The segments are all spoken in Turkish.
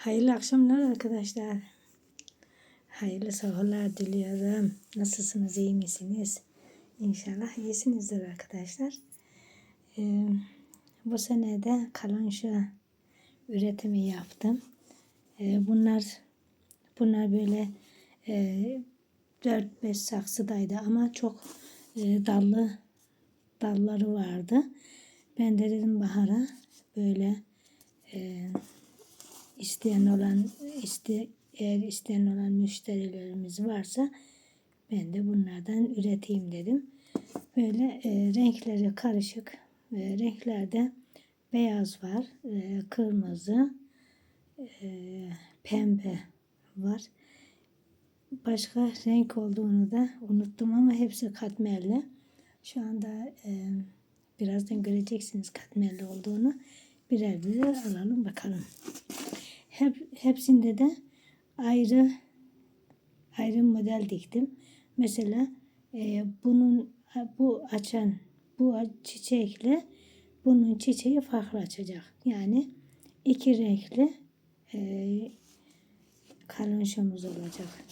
Hayırlı akşamlar arkadaşlar. Hayırlı sabahlar diliyorum. Nasılsınız, iyi misiniz? İnşallah iyisinizdir arkadaşlar. Ee, bu sene de kalanşa üretimi yaptım. Ee, bunlar bunlar böyle e, 4-5 saksıdaydı ama çok e, dallı dalları vardı. Ben de dedim Bahar'a böyle e, isteyen olan iste, eğer isteyen olan müşterilerimiz varsa ben de bunlardan üreteyim dedim. Böyle e, renkleri karışık e, renklerde beyaz var, e, kırmızı, e, pembe var. Başka renk olduğunu da unuttum ama hepsi katmerli. Şu anda e, birazdan göreceksiniz katmerli olduğunu. Birer birer alalım bakalım. Hep, hepsinde de ayrı ayrı model diktim. Mesela e, bunun bu açan bu çiçekle bunun çiçeği farklı açacak. Yani iki renkli e, kalınşomuz olacak.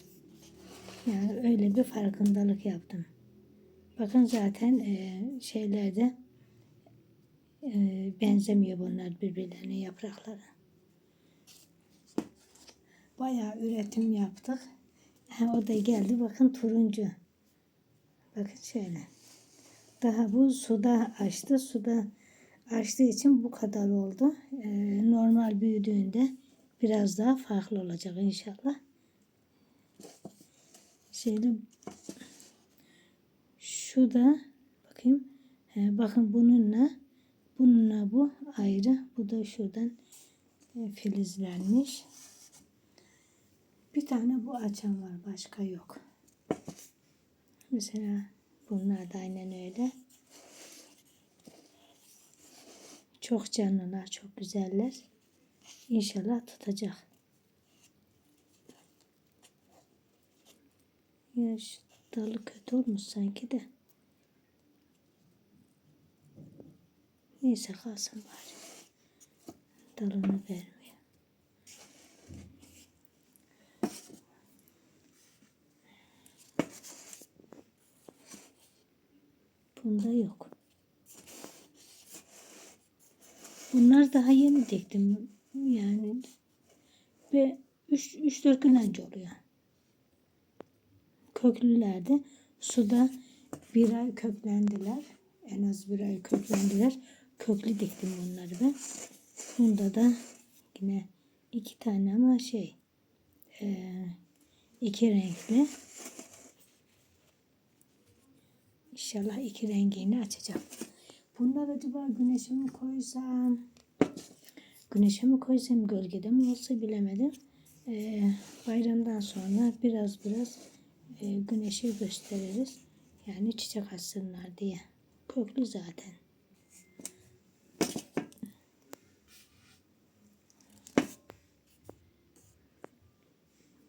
Yani öyle bir farkındalık yaptım. Bakın zaten e, şeylerde e, benzemiyor bunlar birbirlerine yaprakları. Bayağı üretim yaptık. Ha, o da geldi. Bakın turuncu. Bakın şöyle. Daha bu suda açtı. Suda açtığı için bu kadar oldu. Ee, normal büyüdüğünde biraz daha farklı olacak inşallah. Şöyle şu da bakayım. He, bakın bununla bununla bu ayrı. Bu da şuradan e, filizlenmiş. Bir tane bu açan var. Başka yok. Mesela bunlar da aynen öyle. Çok canlılar. Çok güzeller. İnşallah tutacak. Ya şu dalı kötü olmuş sanki de. Neyse kalsın bari. Dalını verme. Bunda yok. Bunlar daha yeni diktim. Yani ve 3-4 gün önce oluyor. Köklülerde suda bir ay köklendiler. En az bir ay köklendiler. Köklü diktim bunları ben. Bunda da yine iki tane ama şey e, iki renkli İnşallah iki rengini açacağım. Bunlar acaba güneşe mi koysam? Güneşe mi koysam gölgede mi olsa bilemedim. Ee, bayramdan sonra biraz biraz e, güneşe gösteririz. Yani çiçek açsınlar diye. Köklü zaten.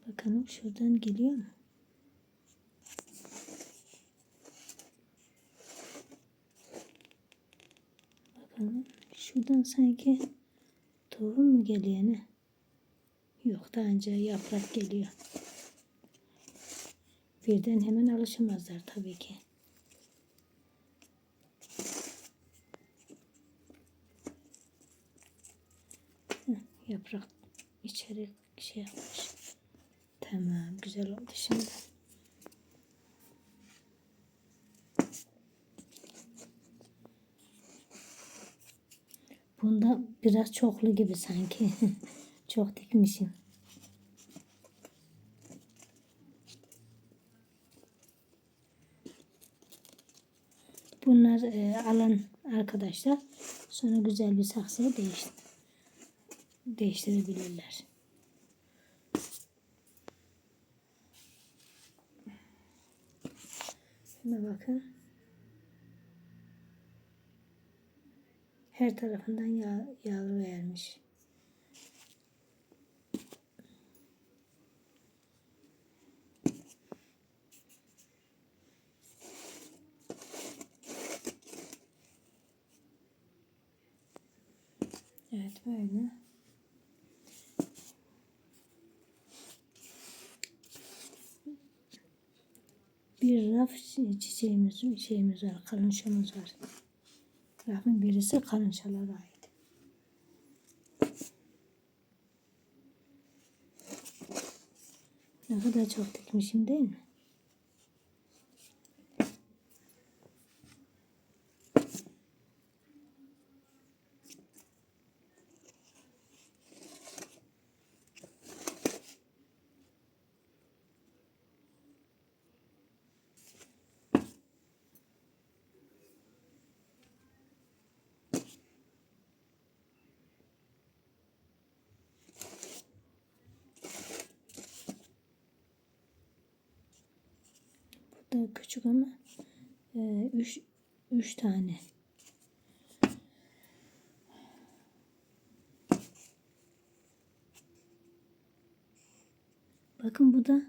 Bakalım şuradan geliyor mu? bakalım. Şuradan sanki tohum mu geliyor ne? Yok daha önce yaprak geliyor. Birden hemen alışamazlar tabii ki. yaprak içeri şey yapmış. Tamam güzel oldu şimdi. Bunda biraz çoklu gibi sanki. Çok dikmişim. Bunlar e, alan arkadaşlar sonra güzel bir saksıya değiş değiştirebilirler. Şuna bakın. Her tarafından yağ, yavru vermiş. Evet böyle. Bir raf çiçeğimiz, şeyimiz var, kalınşamız var. Rafın birisi kalınşalara ait. Ne kadar çok dikmişim değil mi? Küçük ama e, üç, üç tane. Bakın bu da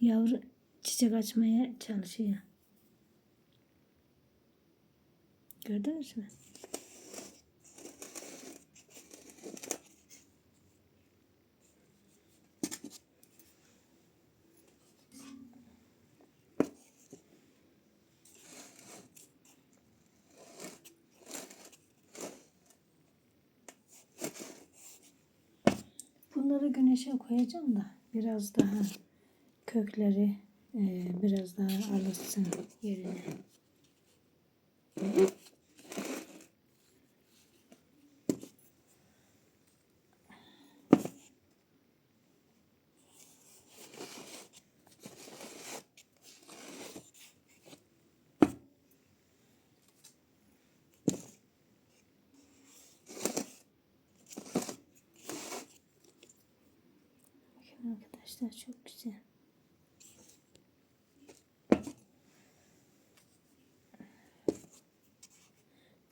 yavru çiçek açmaya çalışıyor. Gördünüz mü? Bunları güneşe koyacağım da biraz daha kökleri e, biraz daha alışsın yerine. Bakın arkadaşlar çok güzel.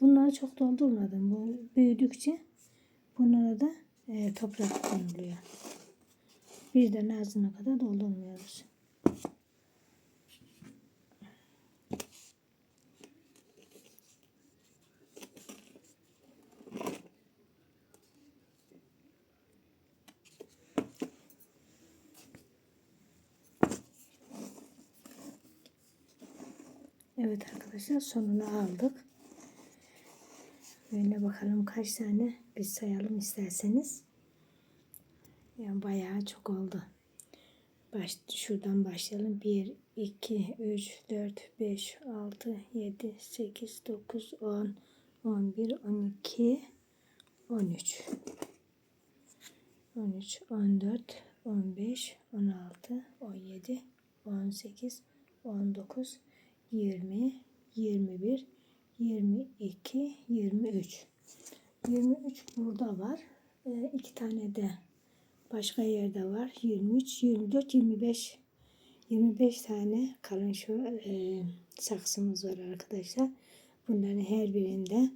Bunları çok doldurmadım. Bu büyüdükçe bunlara da e, toprak konuluyor. Birden ağzına kadar doldurmuyoruz. Evet arkadaşlar sonunu aldık. Böyle bakalım kaç tane biz sayalım isterseniz. Yani bayağı çok oldu. Baş, şuradan başlayalım. 1, 2, 3, 4, 5, 6, 7, 8, 9, 10, 11, 12, 13. 13, 14, 15, 16, 17, 18, 19, 20, 21, 22, 23. 23 burada var. Ee, iki tane de başka yerde var. 23, 24, 25. 25 tane kalın şu e, saksımız var arkadaşlar. Bunların her birinde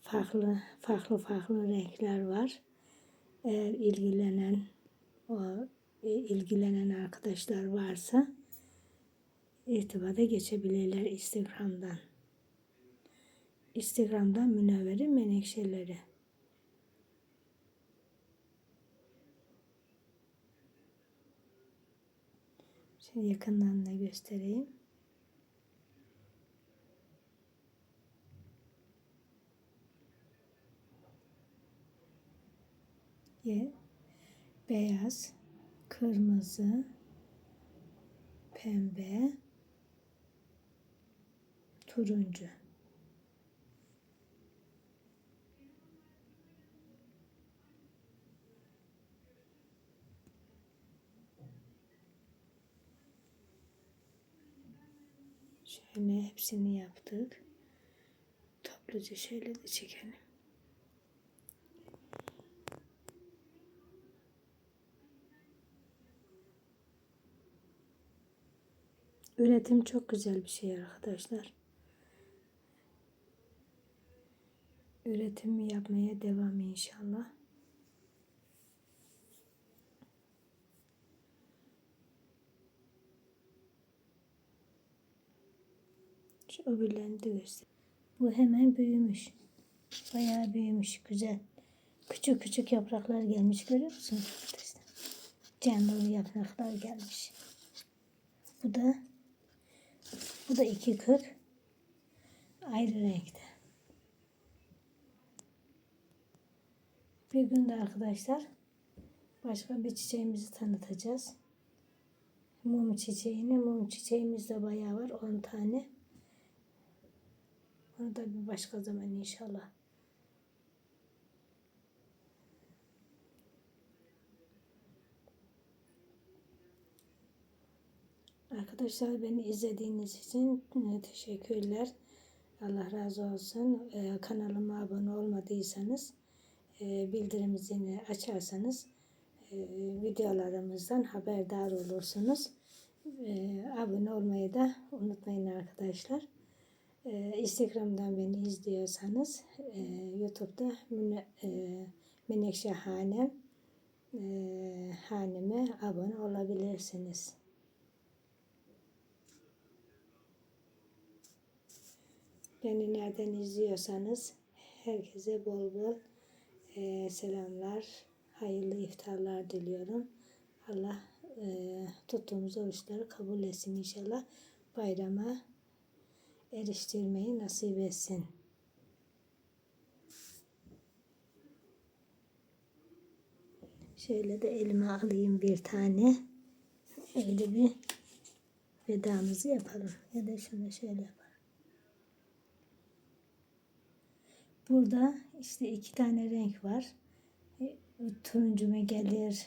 farklı farklı farklı renkler var. Eğer ilgilenen o e, ilgilenen arkadaşlar varsa irtibata geçebilirler Instagram'dan. Instagram'dan Münevver'in Menekşeleri. Şöyle yakından da göstereyim. Ye, beyaz, kırmızı, pembe, turuncu. Şöyle hepsini yaptık. Topluca şöyle de çekelim. Üretim çok güzel bir şey arkadaşlar. Üretimi yapmaya devam inşallah. Şu öbürlerini de. Bu hemen büyümüş. Bayağı büyümüş. Güzel. Küçük küçük yapraklar gelmiş. Görüyor musunuz arkadaşlar? Canlı yapraklar gelmiş. Bu da Bu da iki kök. Ayrı renkte. Bir gün de arkadaşlar başka bir çiçeğimizi tanıtacağız. Mum çiçeğini. Mum çiçeğimiz de bayağı var. 10 tane. Onu da bir başka zaman inşallah. Arkadaşlar beni izlediğiniz için e, teşekkürler. Allah razı olsun. E, Kanalıma abone olmadıysanız bildirim zilini açarsanız e, videolarımızdan haberdar olursunuz. E, abone olmayı da unutmayın arkadaşlar. E, Instagram'dan beni izliyorsanız e, YouTube'da e, Menekşe Hanem haneme abone olabilirsiniz. Beni nereden izliyorsanız herkese bol bol e, selamlar, hayırlı iftarlar diliyorum. Allah e, tuttuğumuz oruçları kabul etsin inşallah. Bayrama eriştirmeyi nasip etsin. Şöyle de elime alayım bir tane. Öyle bir vedamızı yapalım. Ya da şunu şöyle yapalım. Burada işte iki tane renk var. E, Turuncu mu gelir,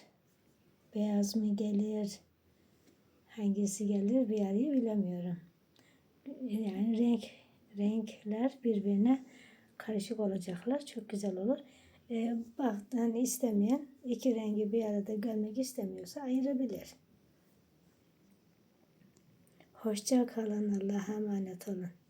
beyaz mı gelir, hangisi gelir bir arayı bilemiyorum. Yani renk renkler birbirine karışık olacaklar. Çok güzel olur. E, bak hani istemeyen iki rengi bir arada görmek istemiyorsa ayırabilir. Hoşça kalın. Allah'a emanet olun.